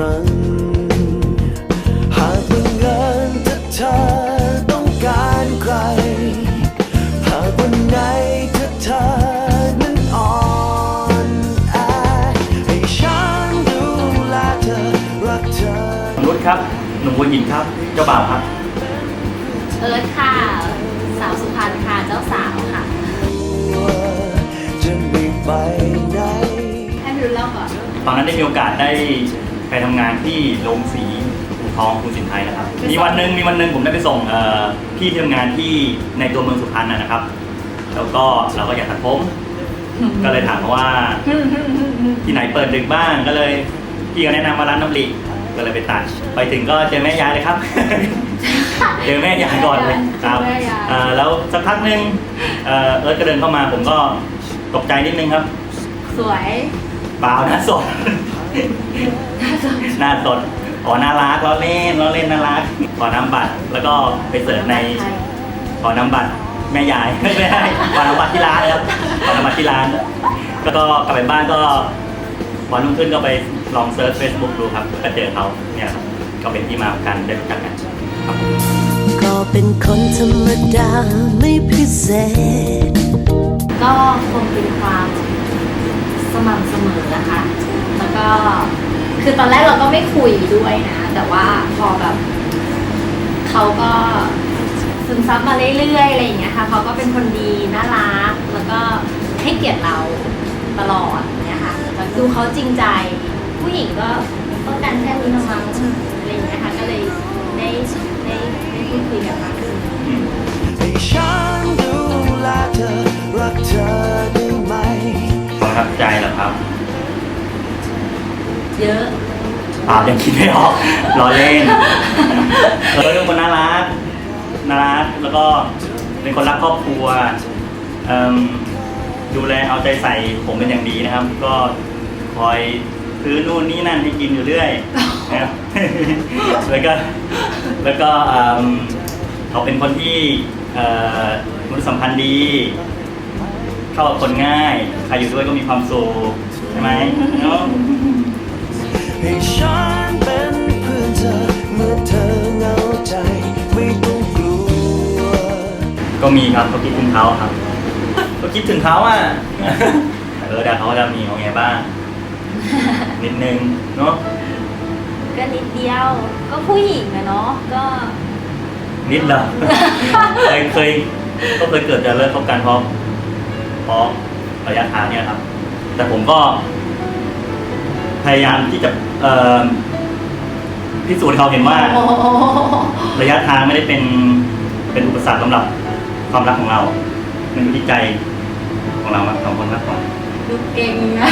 รั้ง หากบังเอิญถ้าเธอต้องการใคร หากวันไหนถ้าเธอนั้นอ่อนแอให้ฉันดูแลเธอรักเธอนุชครับหนุ่มหัวหินครับ เจ้าบ่าวครับ เอิร์ธค่ะ สาวสุพรรณค่ะ เจ้าสาวค่ะ จะไม่ไปไหน ให้พี่รุ่นเล่าก่อน ตอนนั้นได้มีโอกาสได้ ไปทำงานที่โรงสีอู่ทองกรุงสินไทยนะครับมีวันหนึ่งมีวันหนึ่งผมได้ไปส่งเอ่อพี่ที่ทำงานที่ในตัวเมืองสุพรรณนะนะครับ แล้วก็เราก็อยากตัดผมก็เลยถามเขาว่า ที่ไหนเปิดดึกบ้างก็เลยพี่ก็แนะนำมาร้านน้ำหลีก็เลยไปตัด ไปถึงก็เจอแม่ยายเลยครับ เจอแม่ยายก่อนเลยครับเจอแม่ยาย อ่าแล้วสักพักหนึ่งเอ่อเอิร์ธก็เดินเข้ามาผมก็ตกใจนิดนึงครับสวย เปล่าหน้าสด หน้าสดอ๋อน่ารักล้อเล่นล้อเล่นน่ารักขอน้ำบัตรแล้วก็ไปเสิร์ชในขอน้ำบัตรแม่ยายไม่ได้ขอน้ำบัตรที่ร้านครับขอน้ำบัตรที่ร้านแล้วก็กลับไปบ้านก็วันรุ่งขึ้นก็ไปลองเซิร์ช Facebook ดูครับก็เจอเขาเนี่ยครับก็เป็นที่มาของการได้รู้จักกันครับก็เป็นคนธรรมดาไม่พิเศษ ก็คงเป็นความ สม่ำเสมอนะคะ แล้วก็คือตอนแรกเราก็ไม่คุยด้วยนะ แต่ว่าพอแบบเขาก็ซึมซับมาเรื่อยๆอะไรอย่างเงี้ยค่ะเขาก็เป็นคนดีน่ารักแล้วก็ให้เกียรติเราตลอดเนี่ยค่ะแล้วดูเขาจริงใจ ผู้หญิงก็ต้องการแค่นี้ละมั้งอะไรอย่างเงี้ยค่ะก็เลยได้ได้ได้พูดคุยกันมา ใจเหรอครับเยอะอ่ายังคิดไม่ออกรอเล่นเออเป็นคนน่ารักน่ารักแล้วก็เป็นคนรักครอบครัวเอิ่มดูแลเอาใจใส่ผมเป็นอย่างดีนะครับ ก็คอยซื้อนู่นนี่นั่นให้กินอยู่เรื่อยนะครับ แล้วก็แล้วก็เอิ่มเขาเป็นคนที่เอ่อมนุษยสัมพันธ์ดี เข้ากับคนง่าย ใครอยู่ด้วยก็มีความสุขใช่ไหมเนาะให้ฉันเป็นเพื่อนเธอเมื่อเธอเหงาใจไม่ต้องกลัวก็มีครับก็คิดถึงเขาครับ ก็คิดถึงเขาอะเออแต่เขาจะมีของไงบ้าง นิดนึงเนาะก็นิดเดียว ก็ผู้หญิงอะเนาะก็ นิดเหรอเคยเคยก็เคยเกิดจะเลิกคบกันเพราะ เพราะระยะทางเนี่ยครับ แต่ผมก็ พยายามที่จะเอ่อพิสูจน์ให้เขาเห็นว่า โอ้โหระยะทางไม่ได้เป็นเป็นอุปสรรคสำหรับความรักของเรา มันอยู่ที่ใจของเราสองคนมากกว่าดูเก่งนะ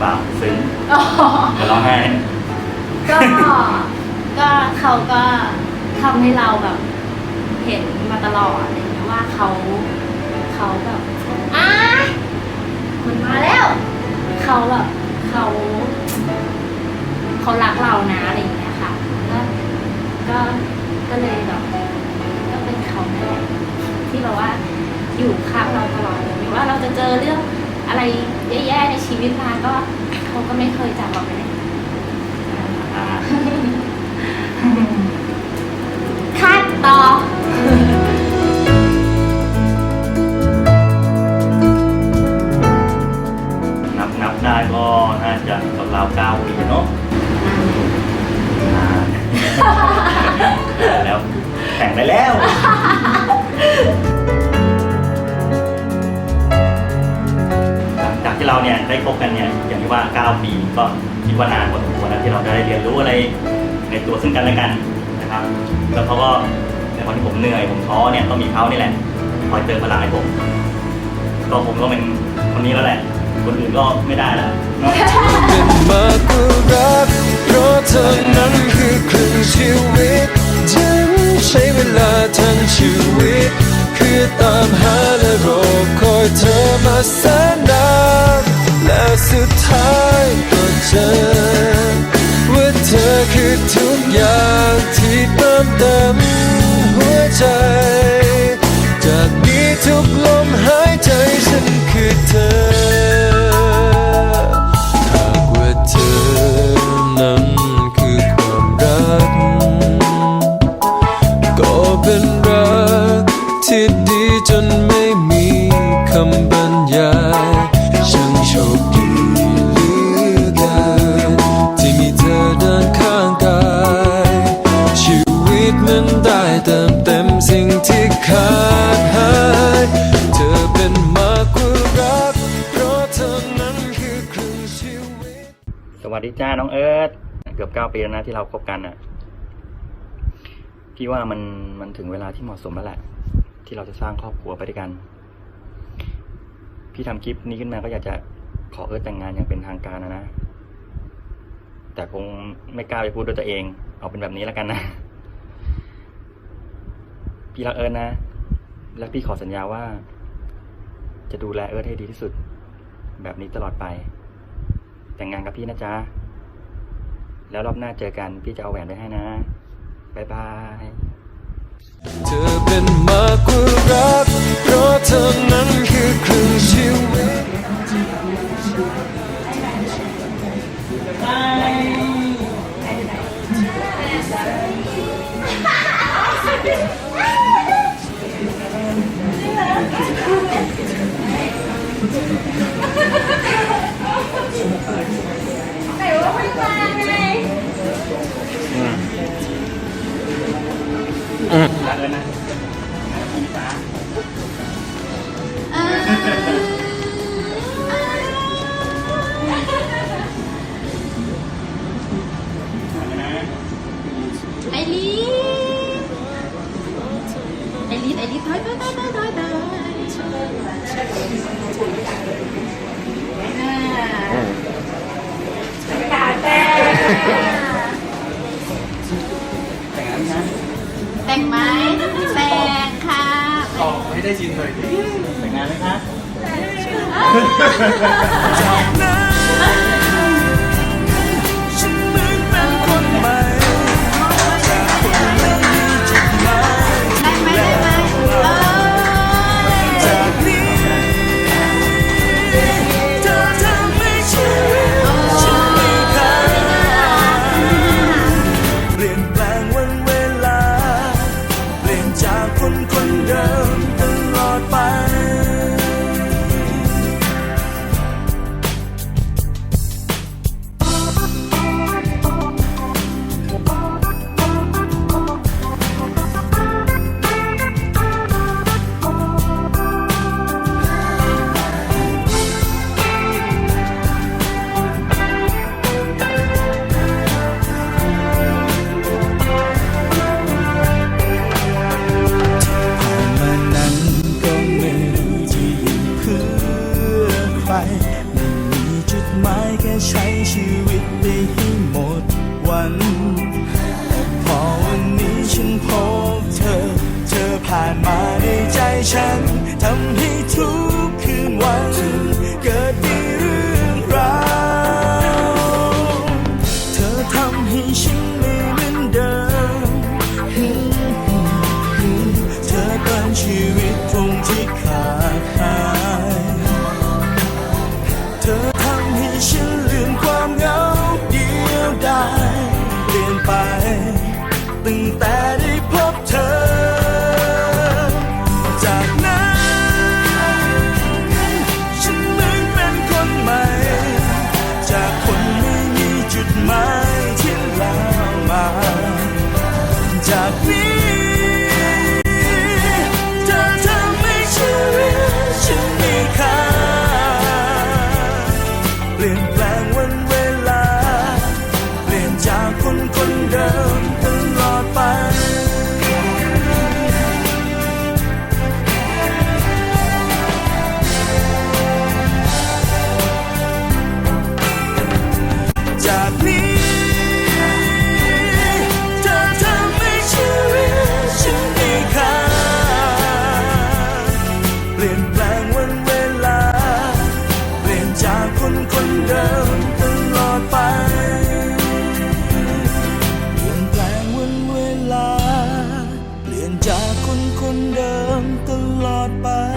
เปล่าซึ้งอ๋อจะร้องไห้ก็ ก็เขาก็ทำให้เราแบบ เห็น มาตลอดอะไรอย่างเงี้ยว่าเขาเขาแบบอ้ายมันมาแล้วเขาแบบเขาเขารักเรานะอะไรอย่างเงี้ยค่ะก็ก็ก็เลยแบบก็เป็นเขานั่นแหละที่แบบว่าอยู่ข้างเราตลอดเลยไม่ว่าเราจะเจอเรื่องอะไรแย่ๆในชีวิตมาก็เขาก็ไม่เคยจากเราไปไหนอ่าคัดต่อ น่าจะราวเก้าปีเนาะอ่าแล้วแต่งได้แล้วจากที่เราเนี่ยได้คบกันเนี่ยอย่างที่ว่า 9 ปีก็คิดว่านานพอสมควรแล้วที่เราได้เรียนรู้อะไรในตัวซึ่งกันและกันนะครับ แล้วเขาก็ในตอนที่ผมเหนื่อยผมท้อเนี่ยต้องมีเขานี่แหละคอยเติมพลังให้ผม ก็ผมก็เป็นคนนี้แล้วแหละ คนอื่นก็ไม่ได้แล้วเนาะเป็นมากกว่ารักเพราะเธอนั้นคือครึ่งชีวิตฉันใช้เวลาทั้งชีวิต คือตามหาและรอคอยเธอมาแสนนานแล้วสุดท้ายก็เจอว่าเธอคือทุกอย่างที่เติมเต็มหัวใจ จากนี้ทุกลมหายใจฉันคือเธอ ที่ดีจนไม่มีคำบรรยายช่างโชคดีเหลือเกินที่มีเธอเดินข้างกาย ชีวิตมันได้เติมเต็มสิ่งที่ขาดหาย เธอเป็นมากกว่ารักเพราะเธอนั้นคือครึ่งชีวิต สวัสดีจ้าน้องเอิร์ธเกือบเก้าปีแล้วนะที่เราคบกันอะพี่ว่ามันมันถึงเวลาที่เหมาะสมแล้วแหละ ที่เราจะสร้างครอบครัวไปด้วยกัน พี่ทำคลิปนี้ขึ้นมาก็อยากจะขอเอิร์ธแต่งงานอย่างเป็นทางการนะนะ แต่คงไม่กล้าไปพูดด้วยตัวเอง เอาเป็นแบบนี้แล้วกันนะ พี่รักเอิร์ธนะ และพี่ขอสัญญาว่า จะดูแลเอิร์ธให้ดีที่สุด แบบนี้ตลอดไป แต่งงานกับพี่นะจ๊ะแล้วรอบหน้าเจอกันพี่จะเอาแหวนไปให้นะ บ๊ายบาย เธอเป็นมากกว่ารักเพราะเธอนั้นคือครึ่งชีวิตรักเลยนะไอืม แต่งงานไหมคะ ผ่านมาในใจฉันทำให้ทุกคืนวันเกิด อดไป